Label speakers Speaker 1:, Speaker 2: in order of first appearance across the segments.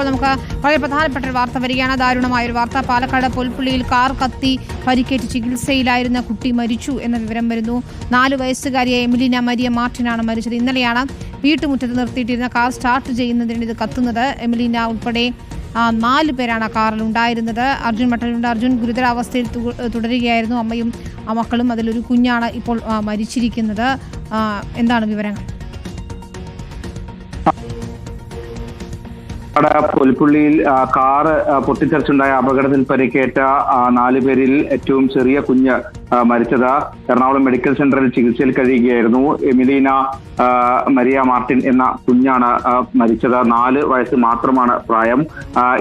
Speaker 1: ഇപ്പോൾ നമുക്ക് വളരെ പ്രധാനപ്പെട്ട ഒരു വാർത്ത വരികയാണ്. ദാരുണമായ ഒരു വാർത്ത. പാലക്കാട് പുൽപ്പുള്ളിയിൽ കാർ കത്തി പരിക്കേറ്റ് ചികിത്സയിലായിരുന്ന കുട്ടി മരിച്ചു എന്ന വിവരം വരുന്നു. നാല് വയസ്സുകാരിയായ എമിലിന മരിയ മാർട്ടിനാണ് മരിച്ചത്. ഇന്നലെയാണ് വീട്ടുമുറ്റത്ത് നിർത്തിയിട്ടിരുന്ന കാർ സ്റ്റാർട്ട് ചെയ്യുന്നതിന് ഇത് കത്തുന്നത്. എമിലിന ഉൾപ്പെടെ നാല് പേരാണ് കാറിൽ ഉണ്ടായിരുന്നത്. അർജുൻ മട്ടലുണ്ട് അർജുൻ ഗുരുതരാവസ്ഥയിൽ തുടരുകയായിരുന്നു. അമ്മയും ആ മക്കളും അതിലൊരു കുഞ്ഞാണ് ഇപ്പോൾ മരിച്ചിരിക്കുന്നത്. എന്താണ് വിവരങ്ങൾ?
Speaker 2: അവിടെ പുൽപ്പുള്ളിയിൽ കാറ് പൊട്ടിത്തെറിച്ചുണ്ടായ അപകടത്തിൽ പരിക്കേറ്റ നാലു പേരിൽ ഏറ്റവും ചെറിയ കുഞ്ഞ് മരിച്ചത് എറണാകുളം മെഡിക്കൽ സെന്ററിൽ ചികിത്സയിൽ കഴിയുകയായിരുന്നു. എമിലീന മരിയ മാർട്ടിൻ എന്ന കുഞ്ഞാണ് മരിച്ചത്. നാല് വയസ്സ് മാത്രമാണ് പ്രായം.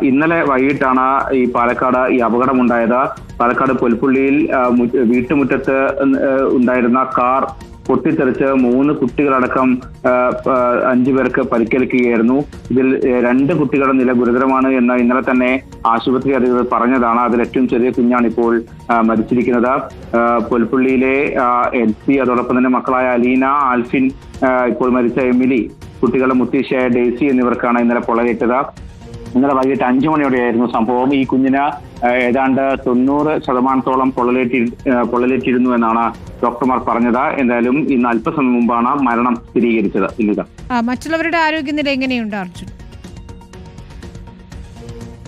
Speaker 2: ഇന്നലെ വൈകിട്ടാണ് ഈ പാലക്കാട് ഈ അപകടമുണ്ടായത്. പാലക്കാട് പുൽപ്പുള്ളിയിൽ വീട്ടുമുറ്റത്ത് ഉണ്ടായിരുന്ന കാർ പൊട്ടിത്തെറിച്ച് മൂന്ന് കുട്ടികളടക്കം അഞ്ചു പേർക്ക് പരിക്കേൽക്കുകയായിരുന്നു. ഇതിൽ രണ്ട് കുട്ടികളുടെ നില ഗുരുതരമാണ് എന്ന് ഇന്നലെ തന്നെ ആശുപത്രി അധികൃതർ പറഞ്ഞതാണ്. അതിൽ ഏറ്റവും ചെറിയ കുഞ്ഞാണ് ഇപ്പോൾ മരിച്ചിരിക്കുന്നത്. പുൽപ്പള്ളിയിലെ എൽ പി അതോടൊപ്പം തന്നെ മക്കളായ അലീന ആൽഫിൻ ഇപ്പോൾ മരിച്ച എമിലി കുട്ടികളുടെ മുത്തീഷയായ ഡേസി എന്നിവർക്കാണ് ഇന്നലെ പൊള്ളലേറ്റത്. ഇന്നലെ വൈകിട്ട് അഞ്ചു മണിയോടെയായിരുന്നു സംഭവം. ഈ കുഞ്ഞിന് ഏതാണ്ട് തൊണ്ണൂറ് ശതമാനത്തോളം പൊള്ളലേറ്റി പൊള്ളലേറ്റിരുന്നു എന്നാണ് ഡോക്ടർമാർ പറഞ്ഞത്. എന്തായാലും ഇന്ന് അല്പസമയം മുമ്പാണ് മരണം സ്ഥിരീകരിച്ചത്. ഇല്ലിത.
Speaker 1: മറ്റുള്ളവരുടെ ആരോഗ്യനില എങ്ങനെയുണ്ട് അർജുൻ?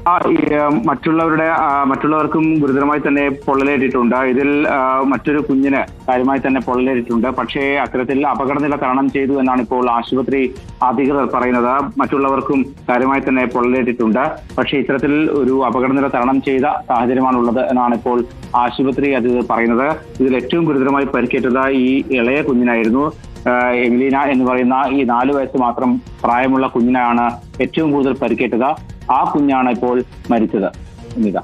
Speaker 2: ആ മറ്റുള്ളവരുടെ മറ്റുള്ളവർക്കും ഗുരുതരമായി തന്നെ പൊള്ളലേറ്റിട്ടുണ്ട്. ഇതിൽ മറ്റൊരു കുഞ്ഞിന് കാര്യമായി തന്നെ പൊള്ളലേറ്റിട്ടുണ്ട്. പക്ഷേ അത്തരത്തിൽ അപകടനില തരണം ചെയ്തു എന്നാണ് ഇപ്പോൾ ആശുപത്രി അധികൃതർ പറയുന്നത്. മറ്റുള്ളവർക്കും കാര്യമായി തന്നെ പൊള്ളലേറ്റിട്ടുണ്ട്. പക്ഷേ ഇത്തരത്തിൽ ഒരു അപകടനില തരണം ചെയ്ത സാഹചര്യമാണുള്ളത് എന്നാണ് ഇപ്പോൾ ആശുപത്രി അധികൃതർ പറയുന്നത്. ഇതിൽ ഏറ്റവും ഗുരുതരമായി പരിക്കേറ്റത് ഈ ഇളയ കുഞ്ഞിനായിരുന്നു. എമിലീന എന്ന് പറയുന്ന ഈ നാല് വയസ്സ് മാത്രം പ്രായമുള്ള കുഞ്ഞിനാണ് ഏറ്റവും കൂടുതൽ പരിക്കേറ്റത്. ആ കുഞ്ഞാണ് ഇപ്പോൾ മരിച്ചത്. എന്നിത